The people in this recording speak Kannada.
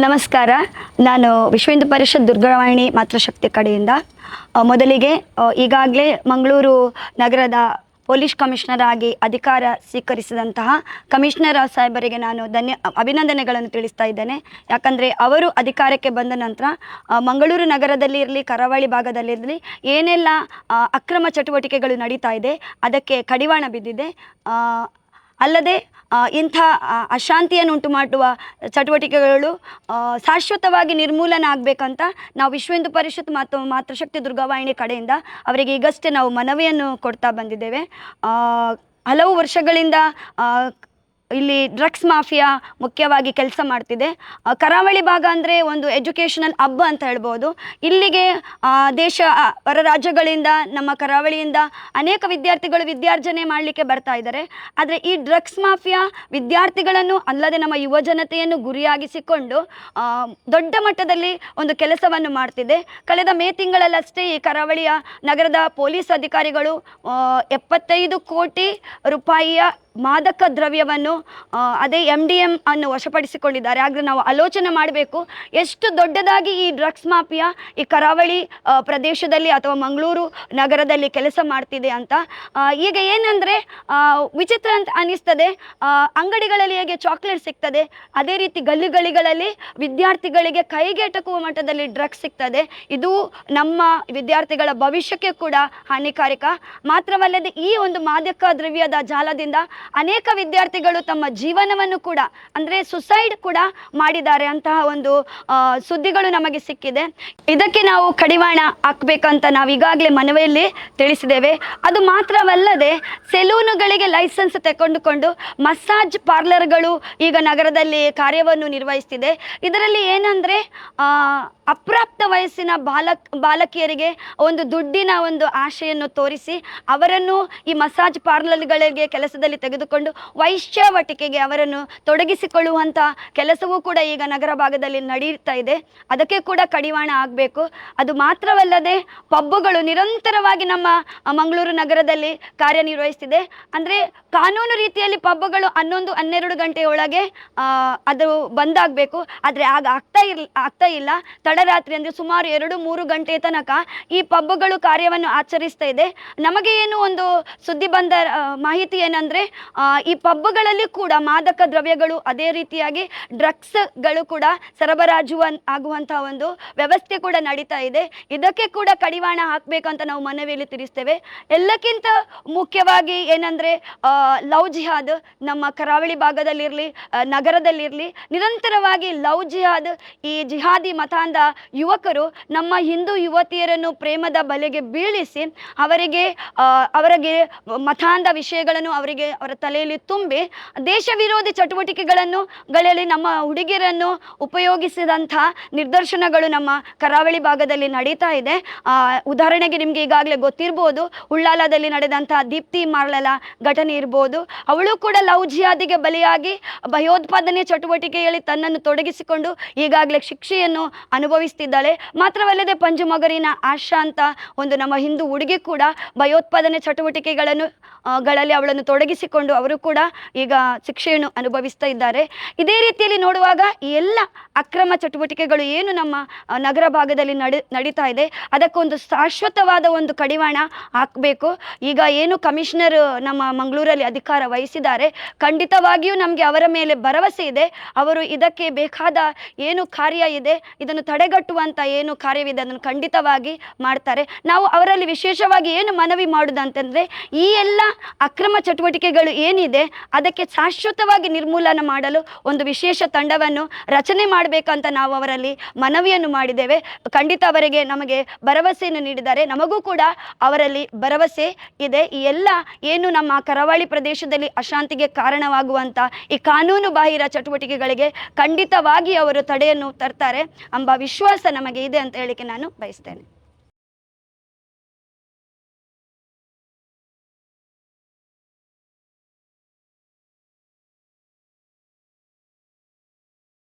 ನಮಸ್ಕಾರ. ನಾನು ವಿಶ್ವ ಹಿಂದೂ ಪರಿಷತ್ ದುರ್ಗವಾಣಿ ಮಾತೃಶಕ್ತಿ ಕಡೆಯಿಂದ. ಮೊದಲಿಗೆ ಈಗಾಗಲೇ ಮಂಗಳೂರು ನಗರದ ಪೊಲೀಸ್ ಕಮಿಷನರ್ ಆಗಿ ಅಧಿಕಾರ ಸ್ವೀಕರಿಸಿದಂತಹ ಕಮಿಷನರ್ ಸಾಹೇಬರಿಗೆ ನಾನು ಧನ್ಯ, ಅಭಿನಂದನೆಗಳನ್ನು ತಿಳಿಸ್ತಾ ಇದ್ದೇನೆ. ಯಾಕಂದರೆ ಅವರು ಅಧಿಕಾರಕ್ಕೆ ಬಂದ ನಂತರ ಮಂಗಳೂರು ನಗರದಲ್ಲಿ ಇರಲಿ, ಕರಾವಳಿ ಭಾಗದಲ್ಲಿರಲಿ, ಏನೆಲ್ಲ ಅಕ್ರಮ ಚಟುವಟಿಕೆಗಳು ನಡೀತಾ ಇದೆ, ಅದಕ್ಕೆ ಕಡಿವಾಣ ಬಿದ್ದಿದೆ. ಅಲ್ಲದೆ ಇಂಥ ಅಶಾಂತಿಯನ್ನುಂಟುಮಾಡುವ ಅಶಾಂತಿಯನ್ನು ಉಂಟು ಮಾಡುವ ಚಟುವಟಿಕೆಗಳು ಶಾಶ್ವತವಾಗಿ ನಿರ್ಮೂಲನ ಆಗಬೇಕಂತ ನಾವು ವಿಶ್ವ ಹಿಂದೂ ಪರಿಷತ್ ಮತ್ತು ಮಾತೃಶಕ್ತಿ ದುರ್ಗಾವಾಹಿನಿ ಕಡೆಯಿಂದ ಅವರಿಗೆ ಈಗಷ್ಟೇ ನಾವು ಮನವಿಯನ್ನು ಕೊಡ್ತಾ ಬಂದಿದ್ದೇವೆ. ಹಲವು ವರ್ಷಗಳಿಂದ ಇಲ್ಲಿ ಡ್ರಗ್ಸ್ ಮಾಫಿಯಾ ಮುಖ್ಯವಾಗಿ ಕೆಲಸ ಮಾಡ್ತಿದೆ. ಕರಾವಳಿ ಭಾಗ ಅಂದರೆ ಒಂದು ಎಜುಕೇಷನಲ್ ಹಬ್ ಅಂತ ಹೇಳ್ಬೋದು. ಇಲ್ಲಿಗೆ ದೇಶ ಹೊರ ರಾಜ್ಯಗಳಿಂದ, ನಮ್ಮ ಕರಾವಳಿಯಿಂದ ಅನೇಕ ವಿದ್ಯಾರ್ಥಿಗಳು ವಿದ್ಯಾರ್ಜನೆ ಮಾಡಲಿಕ್ಕೆ ಬರ್ತಾ ಇದ್ದಾರೆ. ಆದರೆ ಈ ಡ್ರಗ್ಸ್ ಮಾಫಿಯಾ ವಿದ್ಯಾರ್ಥಿಗಳನ್ನು ಅಲ್ಲದೆ ನಮ್ಮ ಯುವ ಜನತೆಯನ್ನು ಗುರಿಯಾಗಿಸಿಕೊಂಡು ದೊಡ್ಡ ಮಟ್ಟದಲ್ಲಿ ಒಂದು ಕೆಲಸವನ್ನು ಮಾಡ್ತಿದೆ. ಕಳೆದ ಮೇ ತಿಂಗಳಲ್ಲಷ್ಟೇ ಈ ಕರಾವಳಿಯ ನಗರದ ಪೊಲೀಸ್ ಅಧಿಕಾರಿಗಳು ಎಪ್ಪತ್ತೈದು ಕೋಟಿ ರೂಪಾಯಿಯ ಮಾದಕ ದ್ರವ್ಯವನ್ನು ಅದೇ ಎಂ ಡಿ ಎಂ ಅನ್ನು ವಶಪಡಿಸಿಕೊಂಡಿದ್ದಾರೆ. ಆದರೆ ನಾವು ಆಲೋಚನೆ ಮಾಡಬೇಕು, ಎಷ್ಟು ದೊಡ್ಡದಾಗಿ ಈ ಡ್ರಗ್ಸ್ ಮಾಫಿಯಾ ಈ ಕರಾವಳಿ ಪ್ರದೇಶದಲ್ಲಿ ಅಥವಾ ಮಂಗಳೂರು ನಗರದಲ್ಲಿ ಕೆಲಸ ಮಾಡ್ತಿದೆ ಅಂತ. ಈಗ ಏನಂದರೆ ವಿಚಿತ್ರ ಅಂತ ಅನಿಸ್ತದೆ. ಅಂಗಡಿಗಳಲ್ಲಿ ಹೇಗೆ ಚಾಕ್ಲೇಟ್ ಸಿಗ್ತದೆ, ಅದೇ ರೀತಿ ಗಲ್ಲಿಗಳಿಗಳಲ್ಲಿ ವಿದ್ಯಾರ್ಥಿಗಳಿಗೆ ಕೈಗೆಟಕುವ ಮಟ್ಟದಲ್ಲಿ ಡ್ರಗ್ಸ್ ಸಿಗ್ತದೆ. ಇದು ನಮ್ಮ ವಿದ್ಯಾರ್ಥಿಗಳ ಭವಿಷ್ಯಕ್ಕೆ ಕೂಡ ಹಾನಿಕಾರಕ. ಮಾತ್ರವಲ್ಲದೆ ಈ ಒಂದು ಮಾದಕ ದ್ರವ್ಯದ ಜಾಲದಿಂದ ಅನೇಕ ವಿದ್ಯಾರ್ಥಿಗಳು ತಮ್ಮ ಜೀವನವನ್ನು ಕೂಡ, ಅಂದರೆ ಸುಸೈಡ್ ಕೂಡ ಮಾಡಿದ್ದಾರೆ ಅಂತಹ ಒಂದು ಸುದ್ದಿಗಳು ನಮಗೆ ಸಿಕ್ಕಿದೆ. ಇದಕ್ಕೆ ನಾವು ಕಡಿವಾಣ ಹಾಕಬೇಕಂತ ನಾವು ಈಗಾಗಲೇ ಮನವಿಯಲ್ಲಿ ತಿಳಿಸಿದ್ದೇವೆ. ಅದು ಮಾತ್ರವಲ್ಲದೆ, ಸೆಲೂನುಗಳಿಗೆ ಲೈಸೆನ್ಸ್ ತೆಗೆದುಕೊಂಡು ಮಸಾಜ್ ಪಾರ್ಲರ್ಗಳು ಈಗ ನಗರದಲ್ಲಿ ಕಾರ್ಯವನ್ನು ನಿರ್ವಹಿಸ್ತಿದೆ. ಇದರಲ್ಲಿ ಏನಂದರೆ ಅಪ್ರಾಪ್ತ ವಯಸ್ಸಿನ ಬಾಲಕ್, ಬಾಲಕಿಯರಿಗೆ ಒಂದು ದುಡ್ಡಿನ ಒಂದು ಆಶೆಯನ್ನು ತೋರಿಸಿ ಅವರನ್ನು ಈ ಮಸಾಜ್ ಪಾರ್ಲರ್ಗಳಿಗೆ ಕೆಲಸದಲ್ಲಿ ತೆಗೆದುಕೊಂಡು ವೈಶ್ಯಾವಟಿಕೆಗೆ ಅವರನ್ನು ತೊಡಗಿಸಿಕೊಳ್ಳುವಂಥ ಕೆಲಸವೂ ಕೂಡ ಈಗ ನಗರ ಭಾಗದಲ್ಲಿ ನಡೀತಾ ಇದೆ. ಅದಕ್ಕೆ ಕೂಡ ಕಡಿವಾಣ ಆಗಬೇಕು. ಅದು ಮಾತ್ರವಲ್ಲದೆ ಪಬ್ಬುಗಳು ನಿರಂತರವಾಗಿ ನಮ್ಮ ಮಂಗಳೂರು ನಗರದಲ್ಲಿ ಕಾರ್ಯನಿರ್ವಹಿಸ್ತಿದೆ. ಅಂದರೆ ಕಾನೂನು ರೀತಿಯಲ್ಲಿ ಪಬ್ಬುಗಳು ಹನ್ನೊಂದು, ಹನ್ನೆರಡು ಗಂಟೆಯೊಳಗೆ ಅದು ಬಂದಾಗಬೇಕು. ಆದರೆ ಆಗ ಆಗ್ತಾ ಇರ್, ಆಗ್ತಾ ಇಲ್ಲ. ತಡರಾತ್ರಿ ಅಂದರೆ ಸುಮಾರು ಎರಡು ಮೂರು ಗಂಟೆ ತನಕ ಈ ಪಬ್ಗಳು ಕಾರ್ಯವನ್ನು ಆಚರಿಸ್ತಾ ಇದೆ. ನಮಗೆ ಏನು ಒಂದು ಸುದ್ದಿ ಬಂದ ಮಾಹಿತಿ ಏನಂದರೆ ಈ ಪಬ್ಗಳಲ್ಲಿ ಕೂಡ ಮಾದಕ ದ್ರವ್ಯಗಳು ಅದೇ ರೀತಿಯಾಗಿ ಡ್ರಗ್ಸ್ಗಳು ಕೂಡ ಸರಬರಾಜು ಆಗುವಂತಹ ಒಂದು ವ್ಯವಸ್ಥೆ ಕೂಡ ನಡೀತಾ ಇದೆ. ಇದಕ್ಕೆ ಕೂಡ ಕಡಿವಾಣ ಹಾಕಬೇಕಂತ ನಾವು ಮನವಿಯಲ್ಲಿ ತಿಳಿಸ್ತೇವೆ. ಎಲ್ಲಕ್ಕಿಂತ ಮುಖ್ಯವಾಗಿ ಏನಂದರೆ ಲವ್ ಜಿಹಾದ್ ನಮ್ಮ ಕರಾವಳಿ ಭಾಗದಲ್ಲಿರಲಿ ನಗರದಲ್ಲಿರಲಿ, ನಿರಂತರವಾಗಿ ಲವ್ ಜಿಹಾದ್, ಈ ಜಿಹಾದಿ ಮತಾಂಧ ಯುವಕರು ನಮ್ಮ ಹಿಂದೂ ಯುವತಿಯರನ್ನು ಪ್ರೇಮದ ಬಲೆಗೆ ಬೀಳಿಸಿ ಅವರಿಗೆ ಅವರಿಗೆ ಮತಾಂಧ ವಿಷಯಗಳನ್ನು ಅವರಿಗೆ ಅವರ ತಲೆಯಲ್ಲಿ ತುಂಬಿ ದೇಶ ವಿರೋಧಿ ಚಟುವಟಿಕೆಗಳನ್ನು ಗಳಲ್ಲಿ ನಮ್ಮ ಹುಡುಗಿಯರನ್ನು ಉಪಯೋಗಿಸಿದಂಥ ನಿದರ್ಶನಗಳು ನಮ್ಮ ಕರಾವಳಿ ಭಾಗದಲ್ಲಿ ನಡೀತಾ ಇದೆ. ಉದಾಹರಣೆಗೆ ನಿಮಗೆ ಈಗಾಗಲೇ ಗೊತ್ತಿರ್ಬೋದು, ಉಳ್ಳಾಲದಲ್ಲಿ ನಡೆದಂಥ ದೀಪ್ತಿ ಮಾರ್ಲಲ ಘಟನೆ ಇರ್ಬೋದು. ಅವಳು ಕೂಡ ಲವ್ ಜಿಯಾದಿಗೆ ಬಲಿಯಾಗಿ ಭಯೋತ್ಪಾದನೆ ಚಟುವಟಿಕೆಯಲ್ಲಿ ತನ್ನನ್ನು ತೊಡಗಿಸಿಕೊಂಡು ಈಗಾಗಲೇ ಶಿಕ್ಷೆಯನ್ನು ಅನುಭವಿಸ್ತಿದ್ದಾಳೆ. ಮಾತ್ರವಲ್ಲದೆ ಪಂಜುಮಗರಿನ ಆಶಾ ಅಂತ ಒಂದು ನಮ್ಮ ಹಿಂದೂ ಹುಡುಗಿ ಕೂಡ ಭಯೋತ್ಪಾದನೆ ಚಟುವಟಿಕೆಗಳನ್ನು ಗಳಲ್ಲಿ ಅವಳನ್ನು ತೊಡಗಿಸಿಕೊಂಡು ಅವರು ಕೂಡ ಈಗ ಶಿಕ್ಷೆಯನ್ನು ಅನುಭವಿಸ್ತಾ ಇದ್ದಾರೆ. ಇದೇ ರೀತಿಯಲ್ಲಿ ನೋಡುವಾಗ ಈ ಎಲ್ಲ ಅಕ್ರಮ ಚಟುವಟಿಕೆಗಳು ಏನು ನಮ್ಮ ನಗರ ಭಾಗದಲ್ಲಿ ನಡೆ, ನಡೀತಾ ಇದೆ. ಅದಕ್ಕೊಂದು ಶಾಶ್ವತವಾದ ಒಂದು ಕಡಿವಾಣ ಹಾಕಬೇಕು. ಈಗ ಏನು ಕಮಿಷನರ್, ನಮ್ಮ ಮಂಗಳೂರಲ್ಲಿ ಅಧಿಕಾರ ವಹಿಸಿದ್ದಾರೆ. ಖಂಡಿತವಾಗಿಯೂ ನಮಗೆ ಅವರ ಮೇಲೆ ಭರವಸೆ ಇದೆ. ಅವರು ಇದಕ್ಕೆ ಬೇಕಾದ ಏನು ಕಾರ್ಯ ಇದೆ, ಇದನ್ನು ತಡೆಗಟ್ಟುವಂಥ ಏನು ಕಾರ್ಯವಿದೆ ಅದನ್ನು ಖಂಡಿತವಾಗಿ ಮಾಡ್ತಾರೆ. ನಾವು ಅವರಲ್ಲಿ ವಿಶೇಷವಾಗಿ ಏನು ಮನವಿ ಮಾಡೋದಂತಂದರೆ, ಈ ಎಲ್ಲ ಅಕ್ರಮ ಚಟುವಟಿಕೆಗಳು ಏನಿದೆ, ಅದಕ್ಕೆ ಶಾಶ್ವತವಾಗಿ ನಿರ್ಮೂಲನ ಮಾಡಲು ಒಂದು ವಿಶೇಷ ತಂಡವನ್ನು ರಚನೆ ಮಾಡಬೇಕಂತ ನಾವು ಅವರಲ್ಲಿ ಮನವಿಯನ್ನು ಮಾಡಿದ್ದೇವೆ. ಖಂಡಿತ ಅವರಿಗೆ ನಮಗೆ ಭರವಸೆಯನ್ನು ನೀಡಿದ್ದಾರೆ. ನಮಗೂ ಕೂಡ ಅವರಲ್ಲಿ ಭರವಸೆ ಇದೆ. ಈ ಎಲ್ಲ ಏನು ನಮ್ಮ ಕರಾವಳಿ ಪ್ರದೇಶದಲ್ಲಿ ಅಶಾಂತಿಗೆ ಕಾರಣವಾಗುವಂಥ ಈ ಕಾನೂನು ಬಾಹಿರ ಚಟುವಟಿಕೆಗಳಿಗೆ ಖಂಡಿತವಾಗಿ ಅವರು ತಡೆಯನ್ನು ತರ್ತಾರೆ. ಎಂಬ ವಿಶ್ವಾಸ ನಮಗೆ ಇದೆ ಅಂತ ಹೇಳಿಕ್ಕೆ ನಾನು ಬಯಸ್ತೇನೆ.